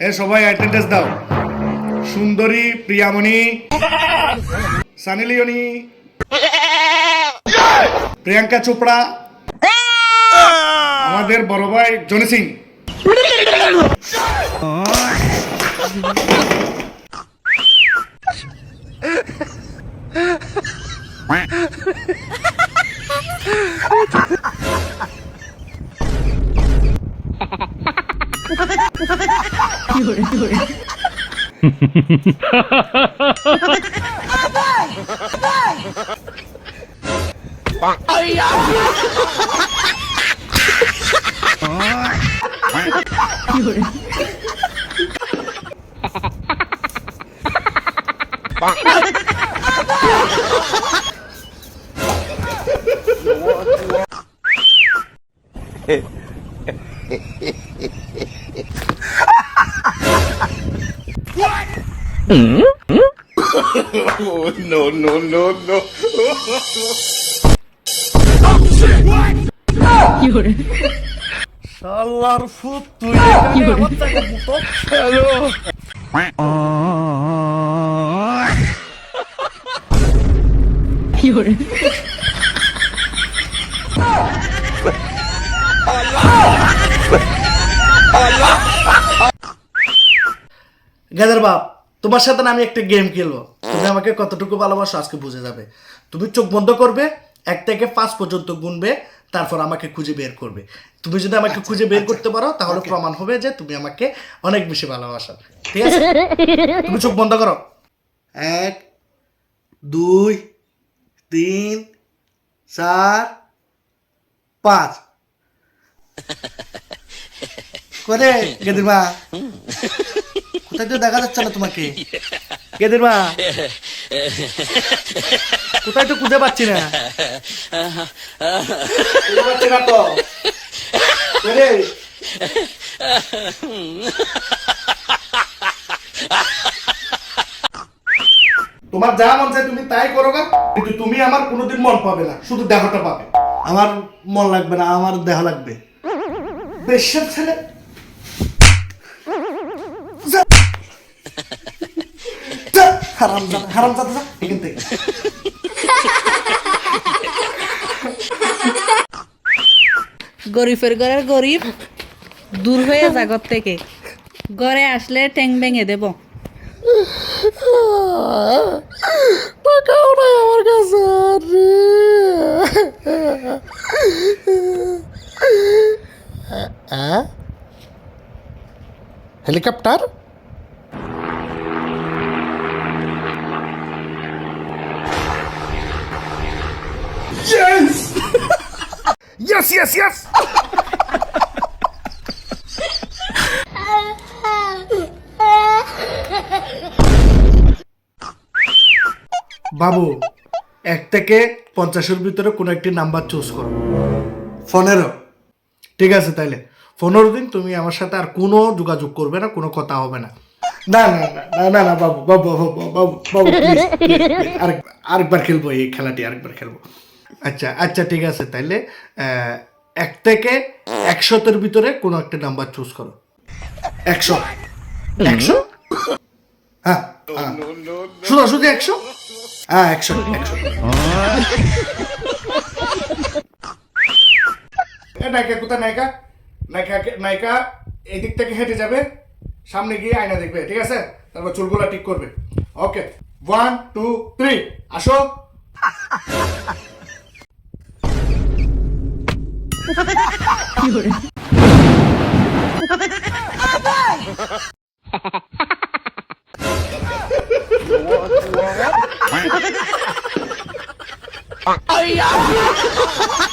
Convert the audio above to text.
এ সবাই অ্যাটেন্ডেন্স দাও। সুন্দরী প্রিয়ামণি সানি লিওনি প্রিয়াঙ্কা চোপড়া আমাদের বড় ভাই জনি সিং। 예. শালার ফুট তুই এখানে আমার টাকা বুতো হ্যালো গেদের বাপ তোমার সাথে না আমি একটা গেম খেলব। তুমি আমাকে কতটুকু ভালোবাসো আজকে বুঝে যাবে। তুমি চোখ বন্ধ করবে এক থেকে পাঁচ পর্যন্ত গুনবে তারপর আমাকে খুঁজে বের করবে। তুমি যদি আমাকে খুঁজে বের করতে পারো তাহলে প্রমাণ হবে যে তুমি আমাকে অনেক বেশি ভালোবাসো। ঠিক আছে? তুমি চোখ বন্ধ করো। এক দুই তিন চার পাঁচ। করে গেদির মা কোথায় তো দেখা যাচ্ছে না তোমাকে। গেদির মা কোথায় তো খুঁজে পাচ্ছি না। পাচ্ছি না তো। তোমার যা মন চাই তুমি তাই করো কিন্তু তুমি আমার কোনোদিন মন পাবে না শুধু দেহটা পাবে। আমার মন লাগবে না আমার দেহ লাগবে। বেশের ছেলে যা। যা, হারাম হারাম যা এখান থেকে। গরিবের ঘরের গরিব দূর হয়ে জাগত থেকে। ঘরে আসলে ট্যাং ভেঙে দেব। টাকাও নাই আমার কাছে helicopter Yes! Yes, yes, yes! বাবু এক থেকে পঞ্চাশের ভিতরে কোনো একটি নাম্বার চুজ করো। পনেরো ঠিক আছে তাইলে। পনেরো দিন তুমি আমার সাথে আর কোনো যোগাযোগ করবে না কোনো কথা হবে না। না না না না না না বাবু বাবু বাবু বাবু বাবু আরেকবার খেলব এই খেলাটি আরেকবার খেলব। আচ্ছা আচ্ছা ঠিক আছে, তাইলে এক থেকে একশোতের ভিতরে কোনো একটা নাম্বার চুজ করো। একশো। একশো? হ্যাঁ হ্যাঁ। শুধু শুধু একশো? হ্যাঁ একশো একশো। নায়িকা, কোথায় নায়িকা? নায়িকা নায়িকা এই দিক থেকে হেঁটে যাবে, সামনে গিয়ে আয়না দেখবে, ঠিক আছে? তারপর চুলগুলা ঠিক করবে। ওকে ওয়ান টু থ্রি আসো। Yun. Abay! Ay, ay!